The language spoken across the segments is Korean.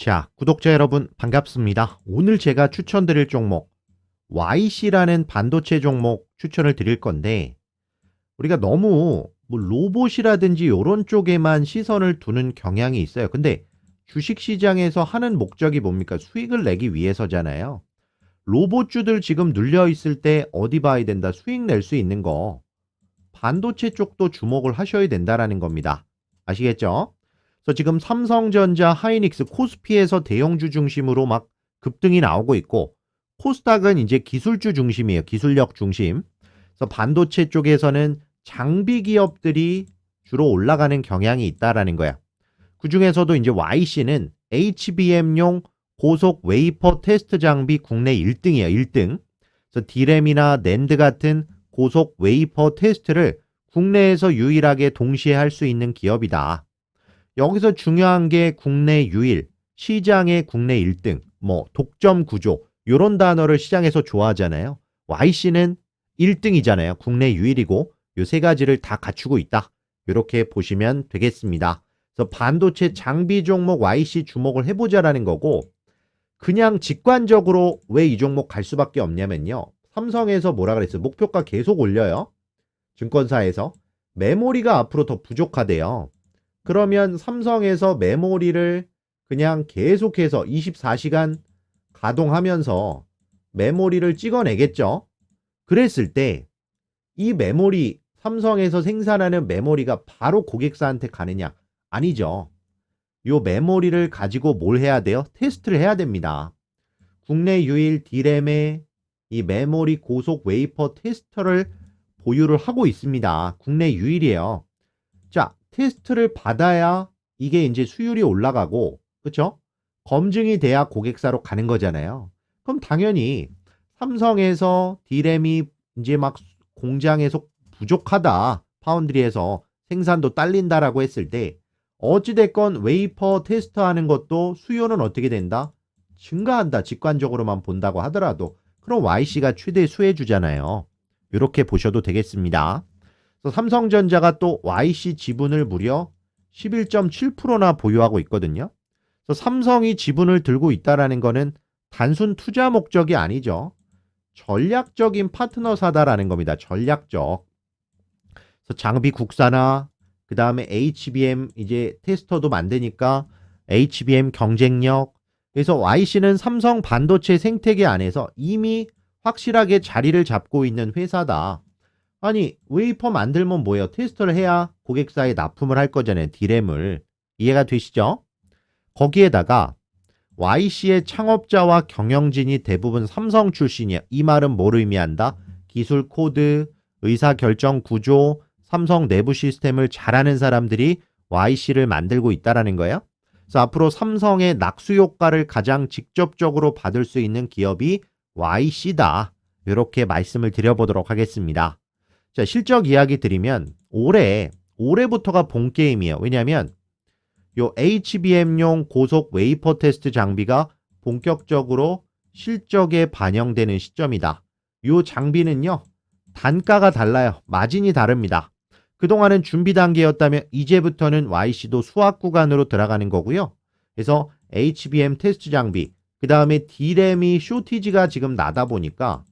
자, 구독자 여러분 반갑습니다. 오늘 제가 추천드릴 종목 YC라는 반도체 종목 추천을 드릴 건데 우리가 너무 뭐 로봇이라든지 이런 쪽에만 시선을 두는 경향이 있어요. 근데 주식 시장에서 하는 목적이 뭡니까? 수익을 내기 위해서잖아요. 로봇주들 지금 눌려 있을 때 어디 봐야 된다? 수익 낼 수 있는 거. 반도체 쪽도 주목을 하셔야 된다라는 겁니다. 아시겠죠? 그래서 지금 삼성전자, 하이닉스, 코스피에서 대형주 중심으로 막 급등이 나오고 있고 코스닥은 이제 기술주 중심이에요. 기술력 중심. 그래서 반도체 쪽에서는 장비 기업들이 주로 올라가는 경향이 있다라는 거야. 그 중에서도 이제 YC는 HBM용 고속 웨이퍼 테스트 장비 국내 1등이에요. 1등. 그래서 디램이나 낸드 같은 고속 웨이퍼 테스트를 국내에서 유일하게 동시에 할 수 있는 기업이다. 여기서 중요한 게 국내 유일, 시장의 국내 1등, 뭐 독점 구조 요런 단어를 시장에서 좋아하잖아요. YC는 1등이잖아요. 국내 유일이고 요 세 가지를 다 갖추고 있다. 이렇게 보시면 되겠습니다. 그래서 반도체 장비 종목 YC 주목을 해보자라는 거고 그냥 직관적으로 왜 이 종목 갈 수밖에 없냐면요. 삼성에서 뭐라 그랬어요? 목표가 계속 올려요. 증권사에서 메모리가 앞으로 더 부족하대요. 그러면 삼성에서 메모리를 그냥 계속해서 24시간 가동하면서 메모리를 찍어내겠죠. 그랬을 때 이 메모리 삼성에서 생산하는 메모리가 바로 고객사한테 가느냐? 아니죠. 요 메모리를 가지고 뭘 해야 돼요? 테스트를 해야 됩니다. 국내 유일 디램의 이 메모리 고속 웨이퍼 테스터를 보유를 하고 있습니다. 국내 유일이에요. 자, 테스트를 받아야 이게 이제 수율이 올라가고, 그쵸? 검증이 돼야 고객사로 가는 거잖아요. 그럼 당연히 삼성에서 디램이 이제 막 공장에서 부족하다. 파운드리에서 생산도 딸린다라고 했을 때, 어찌됐건 웨이퍼 테스트 하는 것도 수요는 어떻게 된다? 증가한다. 직관적으로만 본다고 하더라도. 그럼 YC가 최대 수혜주잖아요. 이렇게 보셔도 되겠습니다. 삼성전자가 또 YC 지분을 무려 11.7%나 보유하고 있거든요. 삼성이 지분을 들고 있다라는 거는 단순 투자 목적이 아니죠. 전략적인 파트너사다라는 겁니다. 전략적. 장비 국산화, 그 다음에 HBM 이제 테스터도 만드니까 HBM 경쟁력. 그래서 YC는 삼성 반도체 생태계 안에서 이미 확실하게 자리를 잡고 있는 회사다. 아니, 웨이퍼 만들면 뭐예요? 테스터를 해야 고객사에 납품을 할 거잖아요. 디램을. 이해가 되시죠? 거기에다가 YC의 창업자와 경영진이 대부분 삼성 출신이야. 이 말은 뭘 의미한다? 기술 코드, 의사 결정 구조, 삼성 내부 시스템을 잘하는 사람들이 YC를 만들고 있다라는 거예요. 그래서 앞으로 삼성의 낙수 효과를 가장 직접적으로 받을 수 있는 기업이 YC다. 이렇게 말씀을 드려보도록 하겠습니다. 자, 실적 이야기 드리면 올해 올해부터가 본 게임이에요. 왜냐하면 요 HBM용 고속 웨이퍼 테스트 장비가 본격적으로 실적에 반영되는 시점이다. 요 장비는요. 단가가 달라요. 마진이 다릅니다. 그동안은 준비 단계였다면 이제부터는 YC도 수학 구간으로 들어가는 거고요. 그래서 HBM 테스트 장비, 그 다음에 D램이 쇼티지가 지금 나다 보니까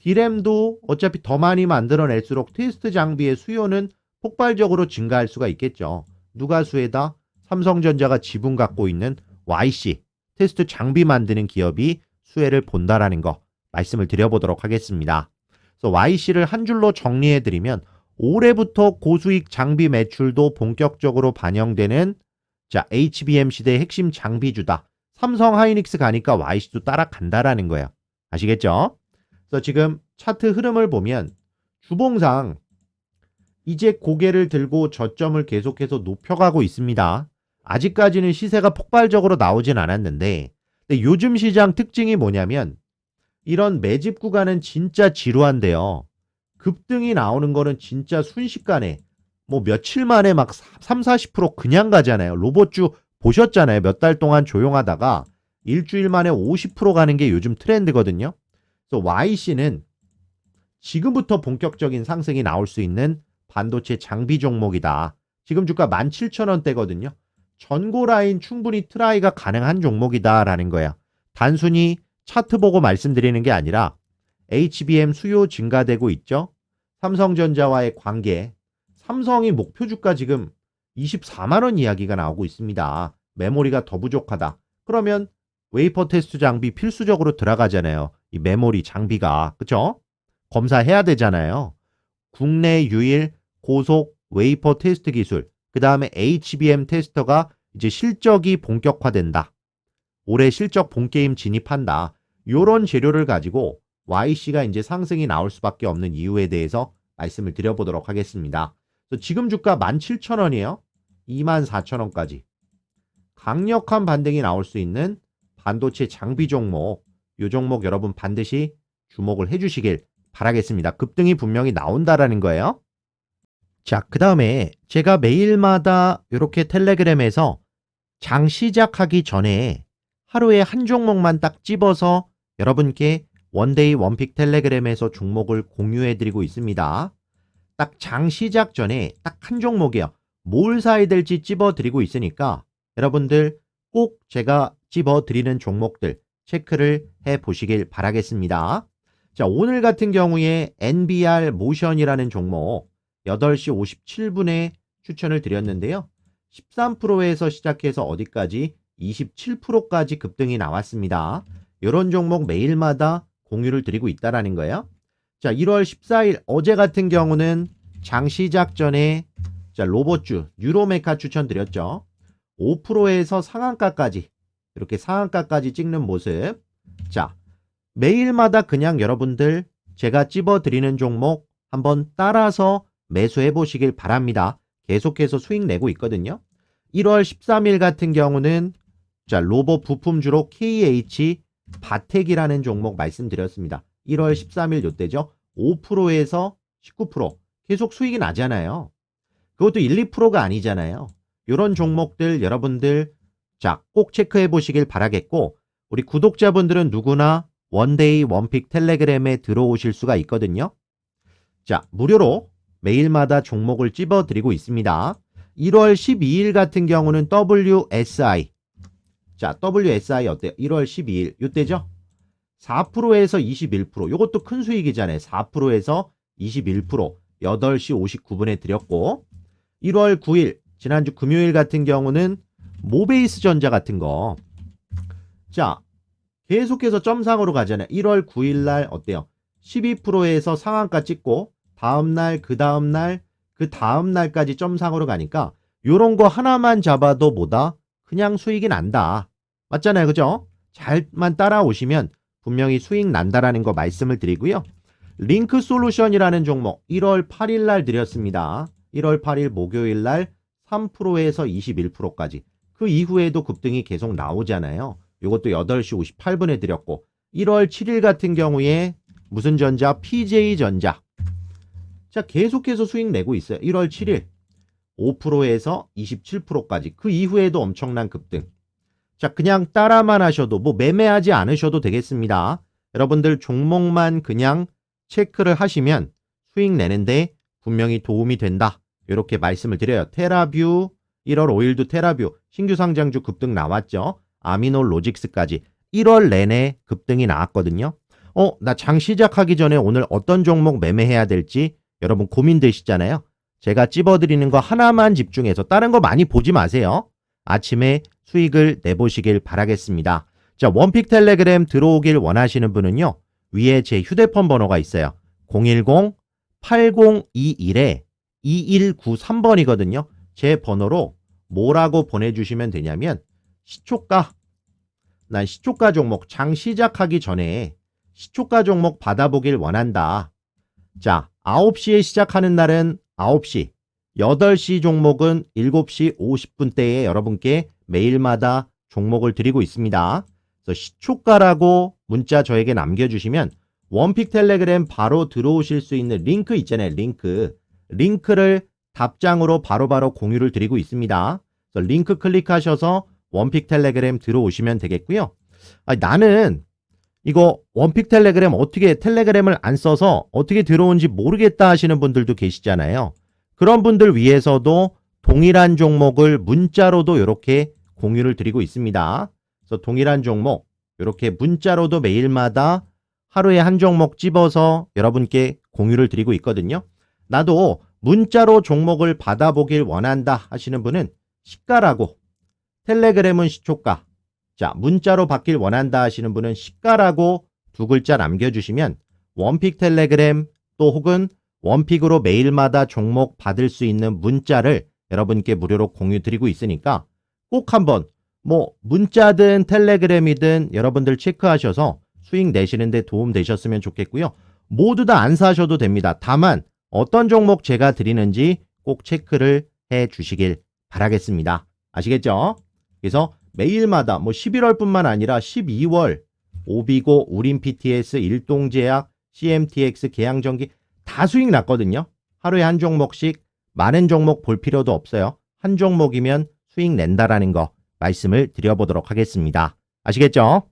D램도 어차피 더 많이 만들어낼수록 테스트 장비의 수요는 폭발적으로 증가할 수가 있겠죠. 누가 수혜다? 삼성전자가 지분 갖고 있는 YC 테스트 장비 만드는 기업이 수혜를 본다라는 거 말씀을 드려보도록 하겠습니다. 그래서 YC를 한 줄로 정리해 드리면 올해부터 고수익 장비 매출도 본격적으로 반영되는 자 HBM 시대의 핵심 장비주다. 삼성 하이닉스 가니까 YC도 따라간다라는 거예요. 아시겠죠? 그래서 지금 차트 흐름을 보면 주봉상 이제 고개를 들고 저점을 계속해서 높여가고 있습니다. 아직까지는 시세가 폭발적으로 나오진 않았는데 요즘 시장 특징이 뭐냐면 이런 매집 구간은 진짜 지루한데요. 급등이 나오는 거는 진짜 순식간에 뭐 며칠 만에 막 3, 40% 그냥 가잖아요. 로봇주 보셨잖아요. 몇 달 동안 조용하다가 일주일 만에 50% 가는 게 요즘 트렌드거든요. 그래서 YC는 지금부터 본격적인 상승이 나올 수 있는 반도체 장비 종목이다. 지금 주가 17,000원대거든요. 전고 라인 충분히 트라이가 가능한 종목이다라는 거야. 단순히 차트 보고 말씀드리는 게 아니라 HBM 수요 증가되고 있죠. 삼성전자와의 관계. 삼성이 목표 주가 지금 24만 원 이야기가 나오고 있습니다. 메모리가 더 부족하다. 그러면 웨이퍼 테스트 장비 필수적으로 들어가잖아요. 이 메모리 장비가. 그쵸? 검사해야 되잖아요. 국내 유일 고속 웨이퍼 테스트 기술. 그 다음에 HBM 테스터가 이제 실적이 본격화된다. 올해 실적 본게임 진입한다. 요런 재료를 가지고 YC가 이제 상승이 나올 수밖에 없는 이유에 대해서 말씀을 드려보도록 하겠습니다. 지금 주가 17,000원이에요. 24,000원까지. 강력한 반등이 나올 수 있는 반도체 장비 종목, 요 종목 여러분 반드시 주목을 해주시길 바라겠습니다. 급등이 분명히 나온다라는 거예요. 자, 그 다음에 제가 매일마다 이렇게 텔레그램에서 장 시작하기 전에 하루에 한 종목만 딱 집어서 여러분께 원데이 원픽 텔레그램에서 종목을 공유해드리고 있습니다. 딱 장 시작 전에 딱 한 종목이요. 뭘 사야 될지 찝어드리고 있으니까 여러분들 꼭 제가 찝어드리는 종목들 체크를 해 보시길 바라겠습니다. 자, 오늘 같은 경우에 NBR 모션이라는 종목 8시 57분에 추천을 드렸는데요. 13%에서 시작해서 어디까지 27%까지 급등이 나왔습니다. 이런 종목 매일마다 공유를 드리고 있다라는 거예요. 자, 1월 14일 어제 같은 경우는 장 시작 전에 자, 로봇주 뉴로메카 추천드렸죠. 5%에서 상한가까지 이렇게 상한가까지 찍는 모습. 자, 매일마다 그냥 여러분들 제가 찝어드리는 종목 한번 따라서 매수해 보시길 바랍니다. 계속해서 수익 내고 있거든요. 1월 13일 같은 경우는 자, 로봇 부품주로 KH 바텍이라는 종목 말씀드렸습니다. 1월 13일 요때죠. 5%에서 19% 계속 수익이 나잖아요. 그것도 1, 2%가 아니잖아요. 이런 종목들 여러분들 자, 꼭 체크해 보시길 바라겠고 우리 구독자분들은 누구나 원데이 원픽 텔레그램에 들어오실 수가 있거든요. 자, 무료로 매일마다 종목을 찝어 드리고 있습니다. 1월 12일 같은 경우는 WSI. 자, WSI 어때요? 1월 12일. 요때죠? 4%에서 21%. 요것도 큰 수익이잖아요. 4%에서 21%. 8시 59분에 드렸고 1월 9일 지난주 금요일 같은 경우는 모베이스 전자 같은 거. 자, 계속해서 점상으로 가잖아요. 1월 9일 날 어때요? 12%에서 상한가 찍고 다음 날, 그 다음 날, 그 다음 날까지 점상으로 가니까 요런 거 하나만 잡아도 뭐다? 그냥 수익이 난다. 맞잖아요. 그죠? 잘만 따라오시면 분명히 수익 난다라는 거 말씀을 드리고요. 링크 솔루션이라는 종목 1월 8일 날 드렸습니다. 1월 8일 목요일 날 3%에서 21%까지. 그 이후에도 급등이 계속 나오잖아요. 이것도 8시 58분에 드렸고 1월 7일 같은 경우에 무슨 전자? PJ전자. 자, 계속해서 수익 내고 있어요. 1월 7일 5%에서 27%까지. 그 이후에도 엄청난 급등. 자, 그냥 따라만 하셔도 뭐 매매하지 않으셔도 되겠습니다. 여러분들 종목만 그냥 체크를 하시면 수익 내는데 분명히 도움이 된다. 이렇게 말씀을 드려요. 테라뷰 1월 5일도 테라뷰 신규 상장주 급등 나왔죠. 아미노 로직스까지 1월 내내 급등이 나왔거든요. 어, 나 장 시작하기 전에 오늘 어떤 종목 매매해야 될지 여러분 고민되시잖아요. 제가 찝어드리는 거 하나만 집중해서 다른 거 많이 보지 마세요. 아침에 수익을 내보시길 바라겠습니다. 자, 원픽 텔레그램 들어오길 원하시는 분은요. 위에 제 휴대폰 번호가 있어요. 010-8021에 2193번이거든요. 제 번호로 뭐라고 보내주시면 되냐면 시초가 난 시초가 종목 장 시작하기 전에 시초가 종목 받아보길 원한다. 자, 9시에 시작하는 날은 9시, 8시 종목은 7시 50분대에 여러분께 매일마다 종목을 드리고 있습니다. 그래서 시초가라고 문자 저에게 남겨주시면 원픽 텔레그램 바로 들어오실 수 있는 링크 있잖아요. 링크. 링크를 답장으로 바로 바로 공유를 드리고 있습니다. 링크 클릭하셔서 원픽 텔레그램 들어오시면 되겠고요. 아니, 나는 이거 원픽 텔레그램 어떻게 텔레그램을 안 써서 어떻게 들어온지 모르겠다 하시는 분들도 계시잖아요. 그런 분들 위해서도 동일한 종목을 문자로도 이렇게 공유를 드리고 있습니다. 그래서 동일한 종목 이렇게 문자로도 매일마다 하루에 한 종목 집어서 여러분께 공유를 드리고 있거든요. 나도 문자로 종목을 받아보길 원한다 하시는 분은 시가라고 텔레그램은 시초가 자 문자로 받길 원한다 하시는 분은 시가라고 두 글자 남겨주시면 원픽 텔레그램 또 혹은 원픽으로 매일마다 종목 받을 수 있는 문자를 여러분께 무료로 공유 드리고 있으니까 꼭 한번 뭐 문자든 텔레그램이든 여러분들 체크하셔서 수익 내시는데 도움 되셨으면 좋겠고요. 모두 다 안 사셔도 됩니다. 다만 어떤 종목 제가 드리는지 꼭 체크를 해 주시길 바라겠습니다. 아시겠죠? 그래서 매일마다 뭐 11월뿐만 아니라 12월 오비고, 우린 PTS, 일동제약, CMTX, 계양전기 다 수익 났거든요. 하루에 한 종목씩 많은 종목 볼 필요도 없어요. 한 종목이면 수익 낸다라는 거 말씀을 드려보도록 하겠습니다. 아시겠죠?